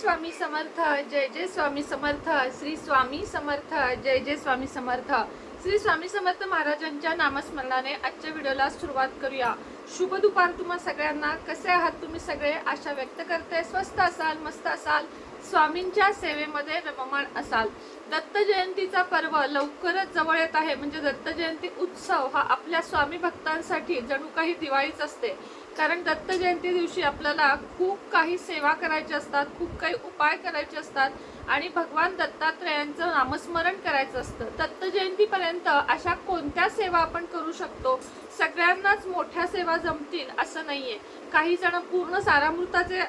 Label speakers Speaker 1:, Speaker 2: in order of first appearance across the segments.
Speaker 1: स्वामी समर्थ जय जय स्वामी समर्थ श्री स्वामी समर्थ जय जय स्वामी समर्थ. श्री स्वामी समर्थ महाराजांच्या नामस्मरणाने आजच्या व्हिडिओला सुरुवात करूया. शुभ दुपार तुम्हा सगळ्यांना. कसे आहात तुम्ही सगळे? आशा व्यक्त करते. स्वस्त असाल मस्त असाल. स्वामींच्या सेवेमध्ये रममाण असाल. दत्त जयंतीचा पर्व लवकरच जवळ येत आहे. म्हणजे दत्त जयंती उत्सव हा आपल्या स्वामी भक्तांसाठी जणू काही दिवाळीच असते. कारण दत्त जयंती दिवशी आपल्याला खूप काही सेवा करायच्या असतात खूप काही उपाय करायचे असतात आणि भगवान दत्तात्रयांचं नामस्मरण करायचं असतं. दत्त जयंतीपर्यंत अशा कोणत्या सेवा आपण करू शकतो? सगळ्यांनाच मोठ्या सेवा जमतील असं नाही आहे काही जण पूर्ण सारामृताचे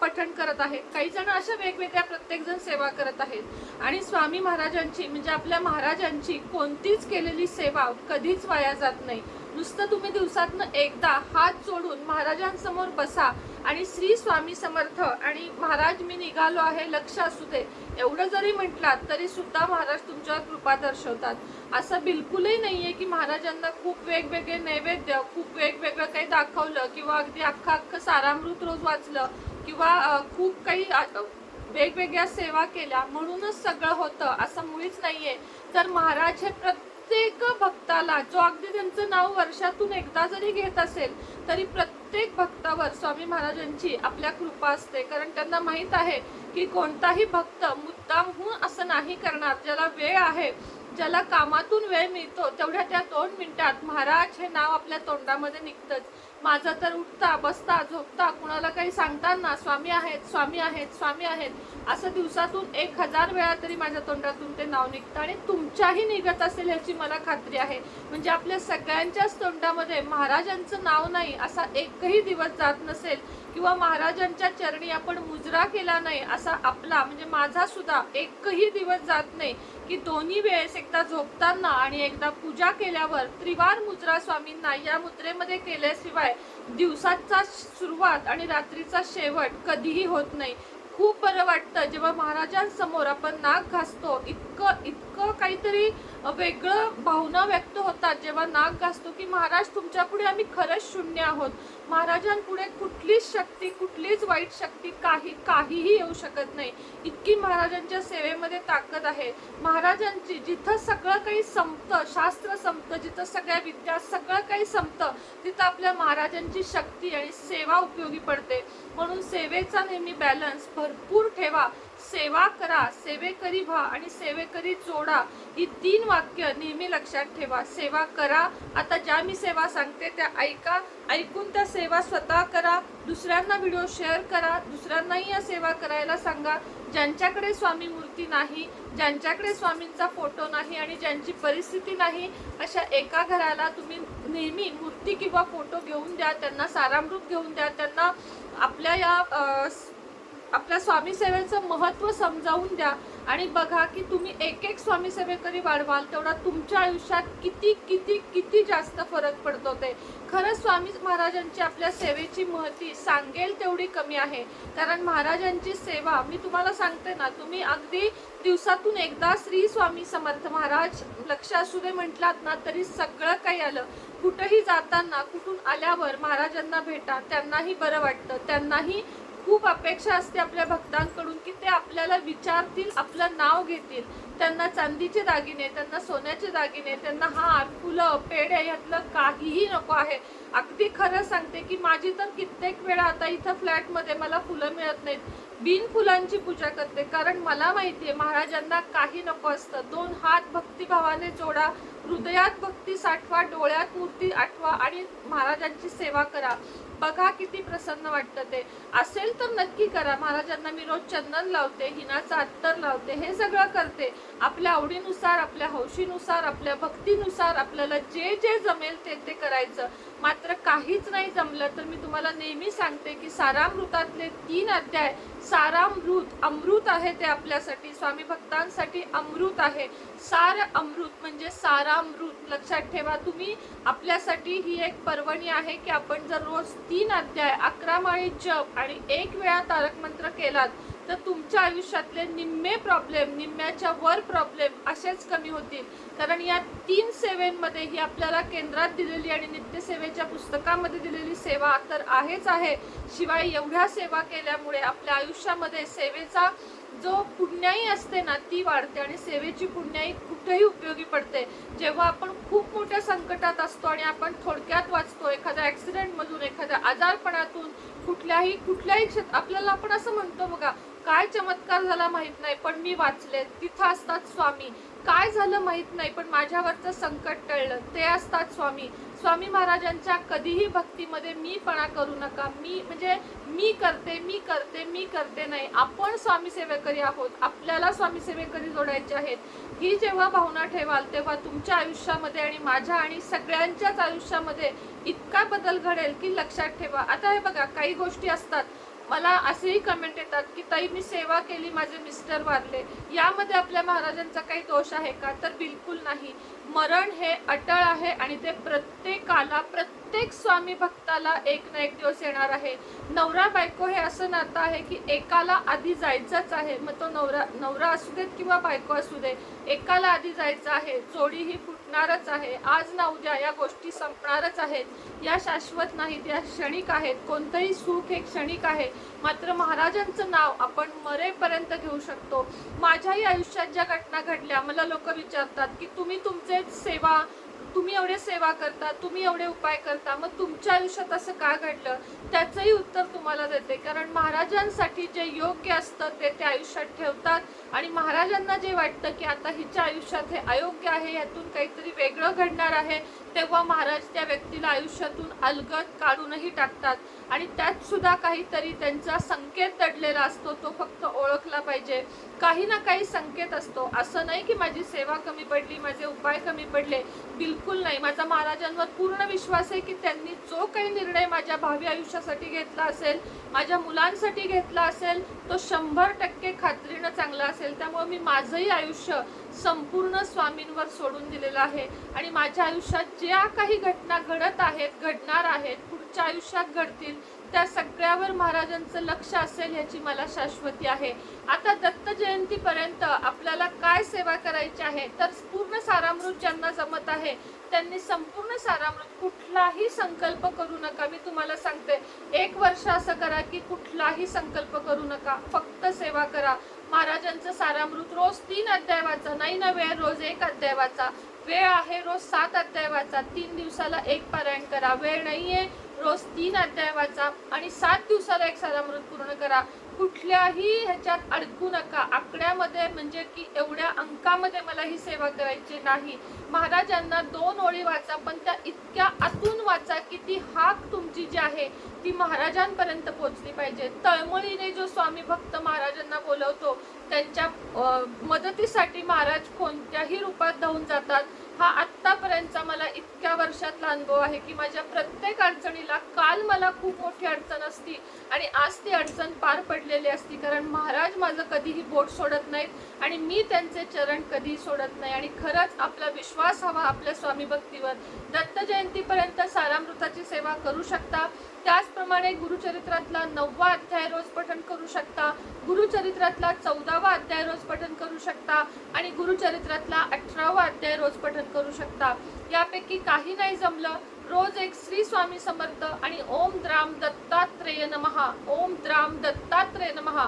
Speaker 1: पठण करत आहेत. काही जण अशा वेगवेगळ्या प्रत्येकजण सेवा करत आहेत. आणि स्वामी महाराजांची म्हणजे आपल्या महाराजांची कोणतीच केलेली सेवा कधीच वाया जात नाही. नुसतं तुम्ही दिवसातनं एकदा हात जोडून महाराजांसमोर बसा आणि श्री स्वामी समर्थ आणि महाराज मी निघालो आहे लक्ष असू दे. एवढं जरी म्हटलात तरी सुद्धा महाराज तुमच्यावर कृपा दर्शवतात. असं बिलकुलही नाहीये की महाराजांना खूप वेगवेगळे नैवेद्य खूप वेगवेगळं काही दाखवलं किंवा अगदी अख्खा अख्खं सारामृत रोज वाचलं किंवा खूप काही वेगवेगळ्या सेवा केल्या. म्हणूनच सगळं होतं. असं मुळीच नाहीये. तर महाराज हे प्रत्येक भक्ताला जो अगदी त्यांचं नाव वर्षातून एकदा जरी घेत असेल तरी प्रत्येक भक्तावर स्वामी महाराजांची आपल्या कृपा असते. कारण त्यांना माहीत आहे की कोणताही भक्त मुद्दामहून असं नाही करणार ज्याला वेळ आहे. ज्याला कामातून वेळ मिळतो तेवढ्या त्या दोन मिनिटात महाराज हे नाव आपल्या तोंडामध्ये निघतंच. माझं तर उठता बसता झोपता कुणाला काही सांगताना स्वामी आहेत स्वामी आहेत स्वामी आहेत. असं दिवसातून एक हजार वेळा तरी माझ्या तोंडातून ते नाव निघतं आणि तुमच्याही निघत असेल ह्याची मला खात्री आहे. म्हणजे आपल्या सगळ्यांच्याच तोंडामध्ये महाराजांचं नाव नाही असा एकही दिवस जात नसेल किंवा महाराजांच्या चरणी आपण मुजरा केला नाही असा आपला म्हणजे माझा सुद्धा एकही दिवस जात नाही की दोन्ही वेळेस एकदा झोपताना आणि एकदा पूजा केल्यावर त्रिवार मुद्रा स्वामींना या मुद्रेमध्ये केल्याशिवाय दिवसाचा सुरुवात आणि रात्रीचा शेवट कधीही होत नाही. खूप बरं वाटतं. जेव्हा महाराजांसमोर आपण नाक घासतो इतकं इतकं काहीतरी वेगळं भावना व्यक्त होतात. जेव्हा नाक घासतो की महाराज तुमच्यापुढे आम्ही खरंच शून्य आहोत. महाराजांपुढे कुठलीच शक्ती कुठलीच वाईट शक्ती काही काहीही येऊ शकत नाही. इतकी महाराजांच्या सेवेमध्ये ताकद आहे. महाराजांची जिथं सगळं काही संपतं शास्त्र संपतं जिथं सगळ्या विद्या सगळं काही संपतं तिथं आपल्या महाराजांची शक्ती आणि सेवा उपयोगी पडते. म्हणून सेवेचा नेहमी बॅलन्स भरपूर ठेवा. सेवा करा सेवेकरी व्हा आणि सेवेकरी जोडा. ही तीन वाक्य नेहमी लक्षात ठेवा. सेवा करा. आता ज्या मी सेवा सांगते त्या ऐका. ऐकून त्या सेवा स्वतः करा. दुसऱ्यांना व्हिडिओ शेअर करा. दुसऱ्यांनाही या सेवा करायला सांगा. ज्यांच्याकडे स्वामी मूर्ती नाही ज्यांच्याकडे स्वामींचा फोटो नाही आणि ज्यांची परिस्थिती नाही अशा एका घराला तुम्ही नेहमी मूर्ती किंवा फोटो घेऊन द्या. त्यांना सारामृत घेऊन द्या. त्यांना आपल्या या आपल्या स्वामी सेवेचं महत्त्व समजावून द्या. आणि बघा की तुम्ही एक एक स्वामी सेवेकरी वाढवाल तेवढा तुमच्या आयुष्यात किती किती किती जास्त फरक पडतो ते. खरंच स्वामी महाराजांची आपल्या सेवेची महती सांगेल तेवढी कमी आहे. कारण महाराजांची सेवा मी तुम्हाला सांगते ना तुम्ही अगदी दिवसातून एकदा श्री स्वामी समर्थ महाराज लक्ष असू दे म्हटलात ना तरी सगळं काही आलं. कुठंही जाताना कुठून आल्यावर महाराजांना भेटा त्यांनाही बरं वाटतं त्यांनाही खूप अपेक्षा असते आपल्या भक्तांकडून की ते आपल्याला विचारतील आपलं नाव घेतील. त्यांना चांदीचे दागिने त्यांना सोन्याचे दागिने त्यांना हार फुलं पेढे यातलं काहीही नको आहे. अगदी खरं सांगते की माझी तर कित्येक वेळा आता इथं फ्लॅटमध्ये मला फुलं मिळत नाहीत. बिन फुलांची पूजा करते. कारण मला माहिती आहे महाराजांना काही नको असतं. दोन हात भक्तिभावाने जोडा हृदयात भक्ती साठवा डोळ्यात मूर्ती आठवा आणि महाराजांची सेवा करा. बघा किती प्रसन्न वाटतं ते. असेल तर नक्की करा. महाराजांना मी रोज चंदन लावते हिनाचा अत्तर लावते हे सगळं करते. आपल्या आवडीनुसार आपल्या हौशीनुसार आपल्या भक्तीनुसार आपल्याला जे जे जमेल ते ते करायचं. मात्र काहीच नाही जमलं तर मी तुम्हाला नेहमी सांगते की सारामृतातले तीन अध्याय सारामृत अमृत आहे ते आपल्यासाठी स्वामी भक्तांसाठी अमृत आहे. सार अमृत म्हणजे सारामृत. लक्षात ठेवा तुम्ही आपल्यासाठी ही एक पर्वणी आहे की आपण जर रोज तीन अध्याय अकरा माळी जप आणि एक वेळा तारक मंत्र केलात तर तुमच्या आयुष्यातले निम्मे प्रॉब्लेम निम्म्याच्या वर प्रॉब्लेम असेच कमी होतील. कारण या तीन सेवेमध्ये ही आपल्याला केंद्रात दिलेली आणि नित्यसेवेच्या पुस्तकामध्ये दिलेली सेवा तर आहेच आहे. शिवाय एवढ्या सेवा केल्यामुळे आपल्या आयुष्यामध्ये सेवेचा जो पुण्याई असते ना ती वाढते आणि सेवेची पुण्याई कुठेही उपयोगी पडते. जेव्हा आपण खूप मोठ्या संकटात असतो आणि आपण थोडक्यात वाचतो एखाद्या ॲक्सिडेंटमधून एखाद्या आजारपणातून कुठल्याही कुठल्याही क्षेत्र आपल्याला आपण असं म्हणतो बघा काय चमत्कार झाला माहीत नाही पण मी वाचले. तिथं असतात स्वामी. काय झालं माहीत नाही पण माझ्यावरचं संकट टळलं. ते असतात स्वामी. स्वामी महाराजांच्या कधीही भक्तीमध्ये मीपणा करू नका. मी म्हणजे मी करते मी करते मी करते नाही. आपण स्वामी सेवेकरी आहोत. आपल्याला स्वामी सेवेकरी जोडायचे आहेत. ही जेव्हा भावना ठेवाल तेव्हा तुमच्या आयुष्यामध्ये आणि माझ्या आणि सगळ्यांच्याच आयुष्यामध्ये इतका बदल घडेल की लक्षात ठेवा. आता हे बघा काही गोष्टी असतात. मला असेही कमेंट येतात की ताई मी सेवा केली माझे मिस्टर वारले. यामध्ये आपल्या महाराजांचा काही दोष आहे का? तर बिलकुल नाही. मरण हे अटळ आहे आणि ते प्रत्येकाला प्रत्येक स्वामी भक्ताला एक ना एक दिवस येणार आहे. नवरा बायको हे असं नातं आहे की एकाला आधी जायचंच आहे. मग तो नवरा नवरा असू देत किंवा बायको असू दे एकाला आधी जायचं आहे. जोडी ही फुटणारच आहे. आज ना उद्या या गोष्टी संपणारच आहेत. या शाश्वत नाहीत या क्षणिक आहेत. कोणतंही सुख हे क्षणिक आहे. मात्र महाराजांचं नाव आपण मरेपर्यंत घेऊ शकतो. माझ्याही आयुष्यात ज्या घटना घडल्या मला लोक विचारतात की तुम्ही तुमचे सेवा तुम्ही एवढे सेवा करता तुम्ही एवढे उपाय करता मग तुमच्या आयुष्यात असं का घडलं? त्याचंही उत्तर तुम्हाला देते. कारण महाराजांसाठी जे योग्य असतं ते ते आयुष्यात ठेवतात. आणि महाराजांना जे वाटतं की आता हिच्या आयुष्यात हे अयोग्य आहे यातून काहीतरी वेगळं घडणार आहे तेव्हा महाराज त्या व्यक्तीला आयुष्यातून अलगद काढूनही टाकतात. आणि त्यात सुद्धा काहीतरी त्यांचा संकेत दडलेला असतो तो फक्त ओळख पाहिजे. काही ना काही संकेत असतो. असं नाही की माझी सेवा कमी पडली माझे उपाय कमी पडले. बिलकुल नाही. माझा महाराजांवर पूर्ण विश्वास आहे की त्यांनी जो काही निर्णय माझ्या भावी आयुष्यासाठी घेतला असेल माझ्या मुलांसाठी घेतला असेल तो शंभर टक्के खात्रीनं चांगला असेल. त्यामुळे मी माझंही आयुष्य संपूर्ण स्वामींवर सोडून दिलेलं आहे. आणि माझ्या आयुष्यात ज्या काही घटना घडत आहेत घडणार आहेत पुढच्या आयुष्यात घडतील त्या सगळ्यावर महाराजांचं लक्ष असेल ह्याची मला शाश्वती आहे. आता दत्त जयंतीपर्यंत आपल्याला काय सेवा करायची आहे? तर पूर्ण सारामृत ज्यांना जमत आहे त्यांनी संपूर्ण सारामृत कुठलाही संकल्प करू नका. मी तुम्हाला सांगते एक वर्ष असं करा की कुठलाही संकल्प करू नका. फक्त सेवा करा. महाराजांचं सारामृत रोज तीन अध्याय वाचा. नाही ना वेळ रोज एक अध्याय वाचा. वेळ आहे रोज सात अध्याय वाचा. तीन दिवसाला एक पारायण करा. वेळ नाही आहे रोज तीन अध्याय वाचा आणि सात दिवसाला एक सारामृत पूर्ण करा. कुठल्याही ह्याच्यात अडकू नका. आकड्यामध्ये म्हणजे की एवढ्या अंकामध्ये मला ही सेवा करायची नाही. महाराजांना दोन ओळी वाचा पण त्या इतक्या आतून वाचा की ती हाक तुमची जी आहे ती महाराजांपर्यंत पोचली पाहिजे. तळमळीने जो स्वामी भक्त महाराजांना बोलवतो त्यांच्या मदतीसाठी महाराज कोणत्याही रूपात धावून जातात. हा आत्तापर्यंतचा मला इतक्या वर्षातला अनुभव आहे की माझ्या प्रत्येक अडचणीला काल मला खूप मोठी अडचण असती आणि आज ती अडचण पार पडलेली असती कारण महाराज माझं कधीही बोट सोडत नाहीत आणि मी त्यांचे चरण कधीही सोडत नाही. आणि खरंच आपला विश्वास हवा आपल्या स्वामी भक्तीवर. दत्त जयंतीपर्यंत सारामृताची सेवा करू शकता. त्याचप्रमाणे गुरुचरित्रातला नववा अध्याय रोज पठण करू शकता. गुरुचरित्रातला चौदावा अध्याय रोज पठण करू शकता. आणि गुरुचरित्रातला अठरावा अध्याय रोज पठण करू शकता. यापैकी काही नाही जमलं. रोज एक श्री स्वामी समर्थ आणि ओम द्राम दत्त नमहा ओम द्राम दत्तात्रेय नमहा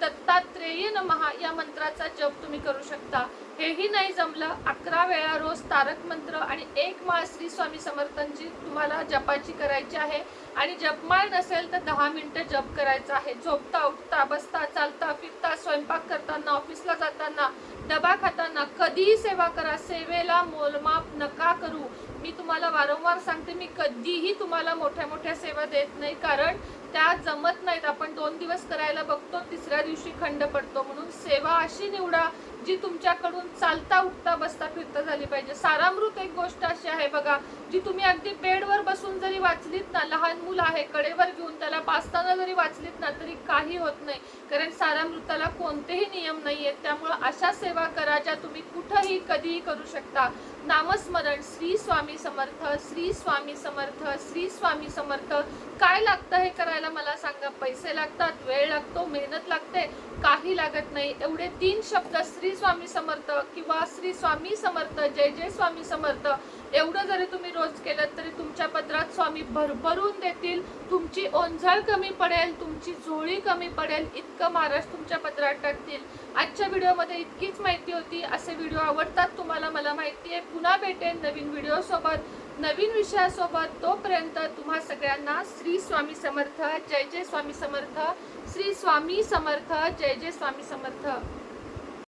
Speaker 1: दत्तात्रेय नमहा या मंत्राचा जप तुम्ही करू शकता. हेही नाही जमलं अकरा वेळा रोज तारक मंत्र आणि एक माळ श्री स्वामी समर्थांची तुम्हाला जपाची करायची आहे. आणि जपमाळ नसेल तर दहा मिनटं जप करायचं आहे. झोपता उठता बसता चालता फिरता स्वयंपाक करताना ऑफिसला जाताना डबा खाताना कधीही सेवा करा. सेवेला मोलमाप नका करू. मी तुम्हाला वारंवार सांगते मी कधीही तुम्हाला मोठ्या मोठ्या सेवा देत नाही. कारण त्या जमत नाहीत. आपण दोन दिवस करायला बघतो तिसऱ्या दिवशी खंड पडतो. म्हणून सेवा अशी निवडा जी तुमच्याकडून चालता उठता बसता फिरता झाली पाहिजे. सारामृत एक गोष्ट अशी आहे बघा जी तुम्ही अगदी बेडवर बसून जरी वाचलीत ना लहान मूल आहे कडेवर घेऊन त्याला पाचताना जरी वाचलीत ना तरी काही होत नाही. कारण सारामृताला कोणतेही नियम नाही आहेत त्यामुळं अशा सेवा करा ज्या तुम्ही कुठंही कधीही करू शकता. नामस्मरण श्री स्वामी समर्थ श्री स्वामी समर्थ श्री स्वामी समर्थ. काय लागतं हे करायला मला सांगा. पैसे लागतात वेळ लागतो मेहनत लागते काही लागत नाही. एवढे तीन शब्द श्री स्वामी समर्थ किंवा श्री स्वामी समर्थ जय जय स्वामी समर्थ एवढं जरी तुम्ही रोज केलं तरी तुमच्या पत्रात स्वामी भरभरून देतील. तुमची ओंझळ कमी पडेल तुमची झोळी कमी पडेल इतकं महाराज तुमच्या पत्रात टाकतील. आजच्या व्हिडिओमध्ये इतकीच माहिती होती. असे व्हिडिओ आवडतात तुम्हाला मला माहिती आहे. पुन्हा भेटेन नवीन व्हिडिओसोबत नवीन विषयासोबत. तोपर्यंत तुम्हा सगळ्यांना श्री स्वामी समर्थ. जय जय स्वामी समर्थ. श्री स्वामी समर्थ. जय जय स्वामी समर्थ.